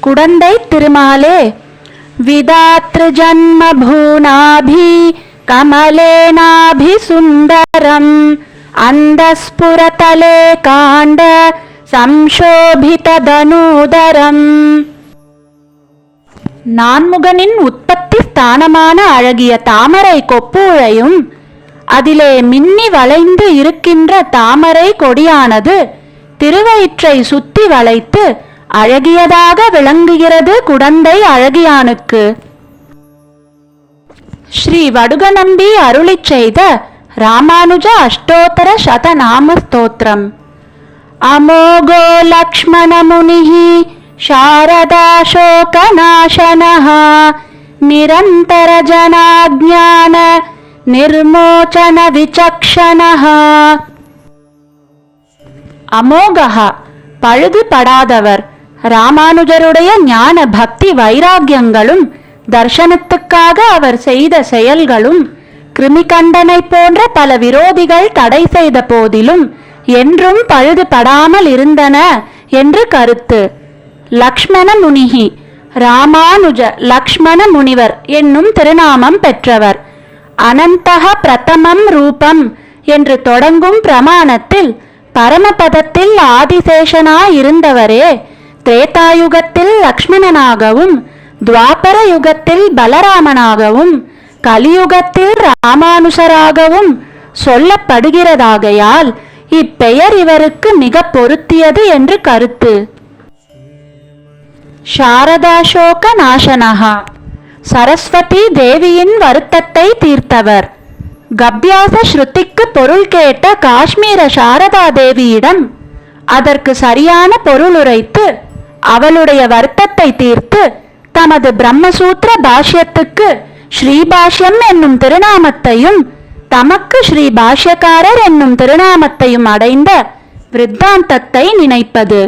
குடந்தை திருமாலே விதாத்ரு ஜன்ம பூனாபி கமலேனாபி சுந்தரம் அந்தஸ்புரதலே காண்ட சம்சோபிததனூதரம். நான்முகனின் உற்பத்தி ஸ்தானமான அழகிய தாமரை கொப்புழையும் அதிலே மின்னி வளைந்து இருக்கின்ற தாமரை கொடியானது திருவயிற்றை சுத்தி வளைத்து அழகியதாக விளங்குகிறது குடந்தை அழகியானுக்கு ஸ்ரீ வடுகநம்பி அருளிச் செய்த ராமானுஜ அஷ்டோத்தர சதநாம ஸ்தோத்திரம் அமோகோ லக்ஷ்மணமுனிः शारदाशोकनाशनः निरन्तरजनाज्ञान निर्मोचनविचक्षणः அமோகஹா பழுதுபடாதவர் ராமானுஜருடைய ஞான பக்தி வைராகியங்களும் தர்சனத்துக்காக அவர் செய்த செயல்களும் கிருமிகண்டனை போன்ற பல விரோதிகள் தடை செய்த போதிலும் என்றும் பழுதுபடாமல் இருந்தன என்று கருத்து. லக்ஷ்மண முனிகி ராமானுஜ லக்ஷ்மண முனிவர் என்னும் திருநாமம் பெற்றவர். அனந்தக பிரதமம் ரூபம் என்று தொடங்கும் பிரமாணத்தில் பரமபதத்தில் ஆதிசேஷனாயிருந்தவரே திரேதாயுகத்தில் லக்ஷ்மணனாகவும் துவாபர யுகத்தில் பலராமனாகவும் கலியுகத்தில் ராமானுஷராகவும் சொல்லப்படுகிறதாகையால் இப்பெயர் இவருக்கு மிக பொருத்தியது என்று கருத்து. சாரதாசோக நாசனகா சரஸ்வதி தேவியின் வருத்தத்தை தீர்த்தவர். கப்யாச ஸ்ருதிக்கு பொருள் கேட்ட காஷ்மீர சாரதா தேவியிடம் அதற்கு சரியான பொருளுரைத்து அவளுடைய வருத்தத்தை தீர்த்து தமது பிரம்மசூத்திர பாஷ்யத்துக்கு ஸ்ரீபாஷ்யம் என்னும் திருநாமத்தையும் தமக்கு ஸ்ரீ பாஷ்யக்காரர் என்னும் திருநாமத்தையும் அடைந்த விருத்தாந்தத்தை நினைப்பது.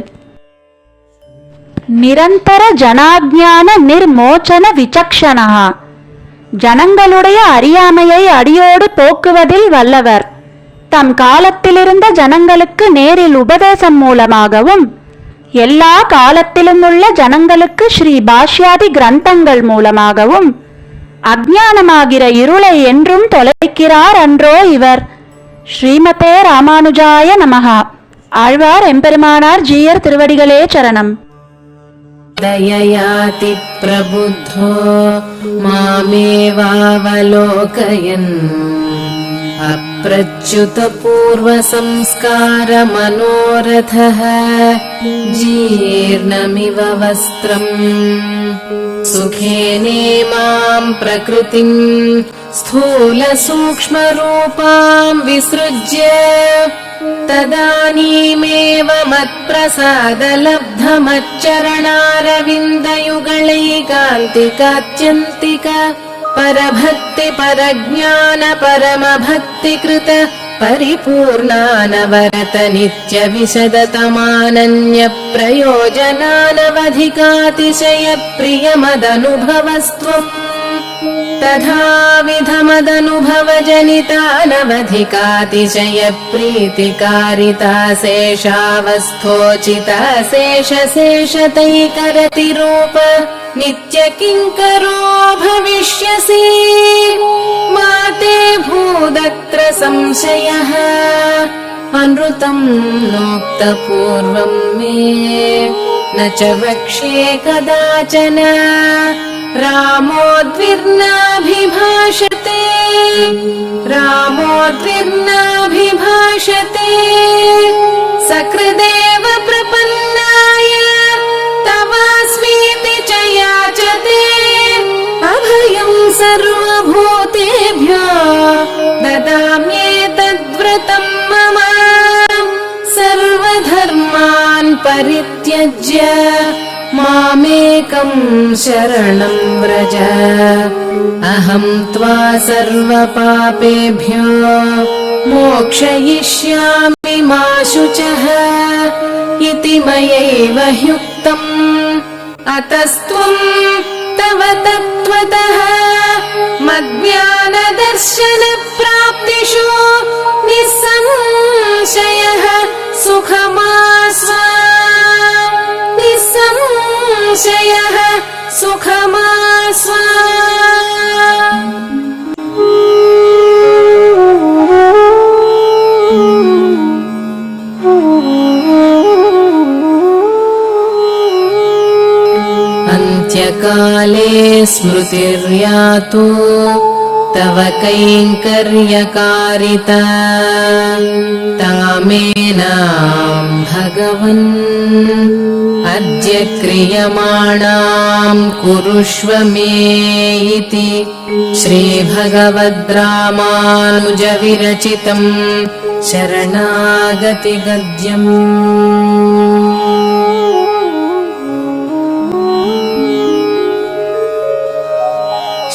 நிரந்தர ஜனாஜான நிர்மோச்சன விசக்ஷணா ஜனங்களுடைய அறியாமையை அடியோடு போக்குவதில் வல்லவர். தம் காலத்திலிருந்த ஜனங்களுக்கு நேரில் உபதேசம் மூலமாகவும் எல்லா காலத்திலும் உள்ள ஜனங்களுக்கு ஸ்ரீ பாஷ்யாதி கிரந்தங்கள் மூலமாகவும் அஜ்ஞானமாகிற இருளை என்றும் தொலைக்கிறார் அன்றோ இவர் ஸ்ரீமதே ராமானுஜாய நமகா ஆழ்வார் எம்பெருமானார் ஜீயர் திருவடிகளே சரணம் दययाति प्रबुद्धो मामेवावलोकयन् अप्रच्युतपूर्वसंस्कारमनोरथः जीर्णमिव वस्त्रम् सुखेनेमाम् प्रकृतिम् स्थूलसूक्ष्मरूपाम् विसृज्य तदानीमेव मत्प्रसादलब्धमच्चरणारविन्दयुगलैकान्तिकात्यन्तिक परभक्ति परज्ञान परमभक्तिकृत परिपूर्णानवरत नित्यविशदतमानन्यप्रयोजनानवधिकातिशयप्रियमदनुभवस्त्वम् तथाविधमदनुभवजनितानवधिकातिशयप्रीतिकारिता शेषावस्थोचिता शेषशेषतैकरति रूप नित्यकिङ्करो भविष्यसि मा ते भूदत्र संशयः अनृतम् नोक्तपूर्वम् मे। न च वक्ष्ये कदाचन रामोद्विर्नाभिभाषते। रामोद्विर्नाभिभाषते। सकृदेव ददाम्येतद्व्रतं मम सर्वधर्मान् परित्यज्य मामेकं शरणं व्रज। अहं त्वा सर्वपापेभ्यो मोक्षयिष्यामि मा शुचः इति मयैव ह्युक्तम्। अतस्त्वं तव तत्त्वतः मज्ञानदर्शनप्राप्तिषु निःसंशयः सुखमास्व निःसंशयः सुखमास्व अन्त्यकाले स्मृतिर्यातु तव कैङ्कर्यकारिता। तामेनां भगवन् अद्य क्रियमाणां कुरुष्व मे इति। श्रीभगवद्रामानुजविरचितं शरणागतिगद्यम्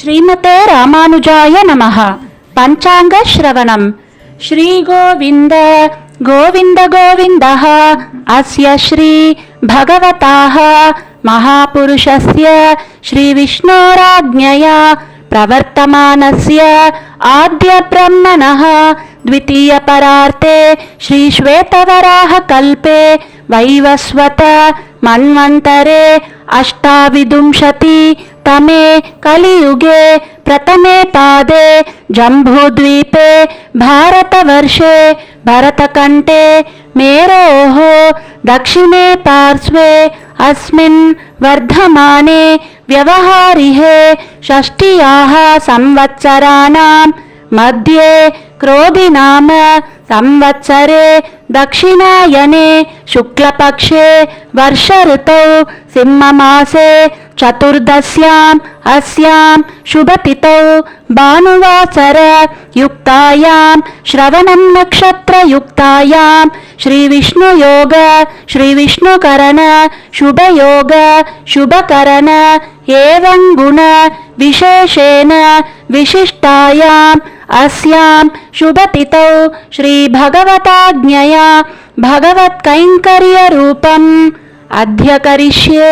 శ్రీమతే రామానుజాయ నమ. పంచాంగ శ్రవణం. శ్రీ గోవింద గోవింద గోవింద. అస్య శ్రీ భగవతా. మహాపురుషస్య శ్రీ విష్ణోరాజ్ఞయా ప్రవర్తమానస్య ఆద్య బ్రహ్మణ. ద్వితీయ పరార్తే శ్రీ శ్వేతవరాహ కల్పే వైవస్వత మన్వంతరే అష్టావిదుంశతి तमे कलियुगे प्रथमे पादे जम्बूद्वीपे भारतवर्षे भरतकण्ठे मेरोः दक्षिणे पार्श्वे अस्मिन् वर्धमाने व्यवहारिहे षष्ट्याः संवत्सराणां मध्ये क्रोधि नाम संवत्सरे दक्षिणायने शुक्लपक्षे वर्षऋतौ सिंहमासे चतुर्दश्याम् अस्यां शुभतिथौ भानुवासर युक्तायां श्रवणं नक्षत्रयुक्तायां श्रीविष्णुयोग श्रीविष्णुकरण शुभयोग शुभकरण एवं गुण विशेषेण विशिष्टायाम् अस्यां शुभतिथौ श्रीभगवताज्ञया भगवत्कैङ्कर्यरूपम् अद्य करिष्ये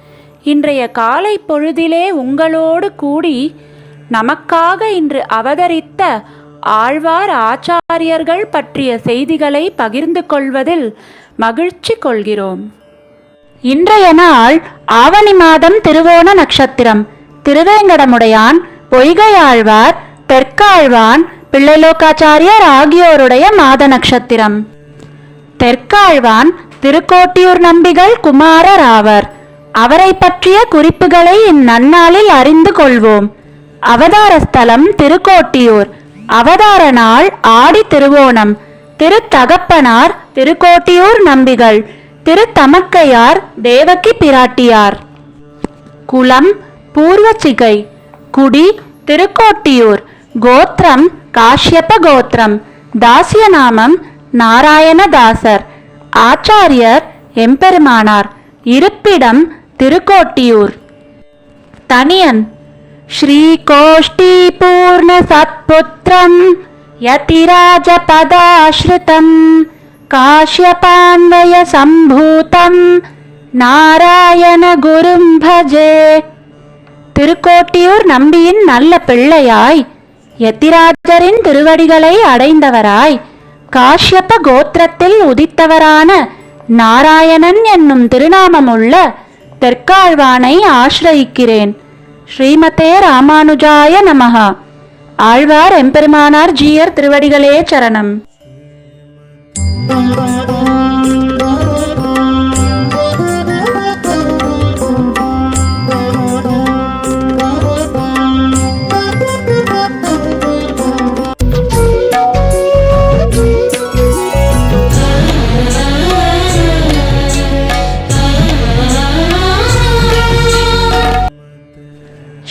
இன்றைய காலை பொழுதிலே உங்களோடு கூடி நமக்காக இன்று அவதரித்த ஆழ்வார் ஆச்சாரியர்கள் பற்றிய செய்திகளை பகிர்ந்து கொள்வதில் மகிழ்ச்சி கொள்கிறோம். இன்றைய நாள் ஆவணி மாதம் திருவோண நட்சத்திரம். திருவேங்கடமுடையான் பொய்கையாழ்வார் தெற்காழ்வான் பிள்ளைலோக்காச்சாரியர் ஆகியோருடைய மாத நட்சத்திரம். தெற்காழ்வான் திருக்கோட்டியூர் நம்பிகள் குமாரர் ஆவர். அவரை பற்றிய குறிப்புகளை இந்நன்னாளில் அறிந்து கொள்வோம். அவதார ஸ்தலம் திருக்கோட்டியூர். அவதார நாள் ஆடி திருவோணம். திருத்தகப்பனார் திருக்கோட்டியூர் நம்பிகள். திருத்தமக்கையார் தேவக்கி பிராட்டியார். குலம் பூர்வச்சிகை. குடி திருக்கோட்டியூர். கோத்திரம் காஷ்யப கோத்திரம். தாசியநாமம் நாராயணதாசர் ஆச்சாரியர் எம்பெருமானார். இருப்பிடம் திருக்கோட்டியூர் தனியன் श्रीकोष्ठीपूर्णसत्पुत्रं यतिराजपदाश्रितं काश्यपान्वयसम्भूतं நாராயணகுரும் பஜே திருக்கோட்டியூர் நம்பியின் நல்ல பிள்ளையாய் யத்திராஜரின் திருவடிகளை அடைந்தவராய் காஷ்யப கோத்திரத்தில் உதித்தவரான நாராயணன் என்னும் திருநாமமுள்ள தெற்காழ்வானை ஆசிரயிக்கிறேன். ஸ்ரீமதே ராமானுஜாய நமஹ. ஆழ்வார் எம்பெருமானார் ஜீயர் திருவடிகளே சரணம்.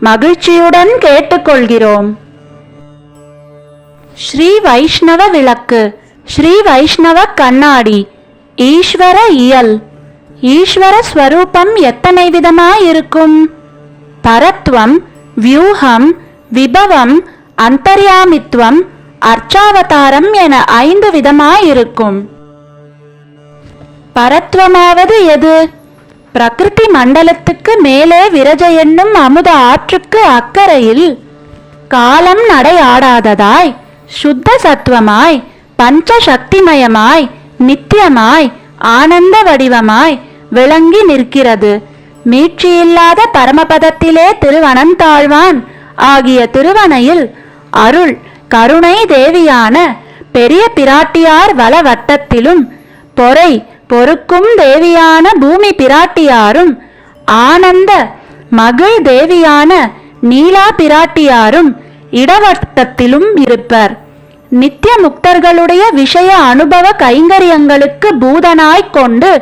மகிழ்ச்சியுடன் கேட்டுக்கொள்கிறோம். ஸ்ரீ வைஷ்ணவ விளக்கு ஸ்ரீ வைஷ்ணவ கண்ணாடி ஈஸ்வர இயல். ஈஸ்வர ஸ்வரூபம் எத்தனை விதமாயிருக்கும்? பரத்வம் வியூகம் விபவம் அந்தர்யாமித்வம் அர்ச்சாவதாரம் என ஐந்து விதமாயிருக்கும். பரத்வமாவது எது? பிரகிருதி மண்டலத்துக்கு மேலே விரஜ என்னும் அமுத ஆற்றுக்கு அக்கறையில் காலம் நடையாடாததாய் சுத்த சத்துவமாய் பஞ்ச சக்திமயமாய் நித்தியமாய் ஆனந்த வடிவமாய் விளங்கி நிற்கிறது. மீட்சியில்லாத பரமபதத்திலே திருவனந்தாழ்வான் ஆகிய திருவனையில் அருள் கருணை தேவியான பெரிய பிராட்டியார் வலவட்டத்திலும் பொறை பொறுக்கும் தேவியான பூமி பிராட்டியாரும் ஆனந்த மகிழ் தேவியான நீலா பிராட்டியாரும் இடவட்டத்திலும் இருப்பர். நித்திய முக்தர்களுடைய விஷய அனுபவ கைங்கரியங்களுக்கு பூதனாய்க் கொண்டு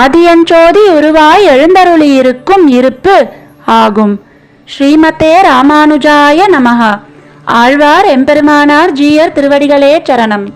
ஆதியஞ்சோதி உருவாய் எழுந்தருளியிருக்கும் இருப்பு ஆகும். ஸ்ரீமதே ராமானுஜாய நமகா ஆழ்வார் எம்பெருமானார் ஜீயர் திருவடிகளே சரணம்.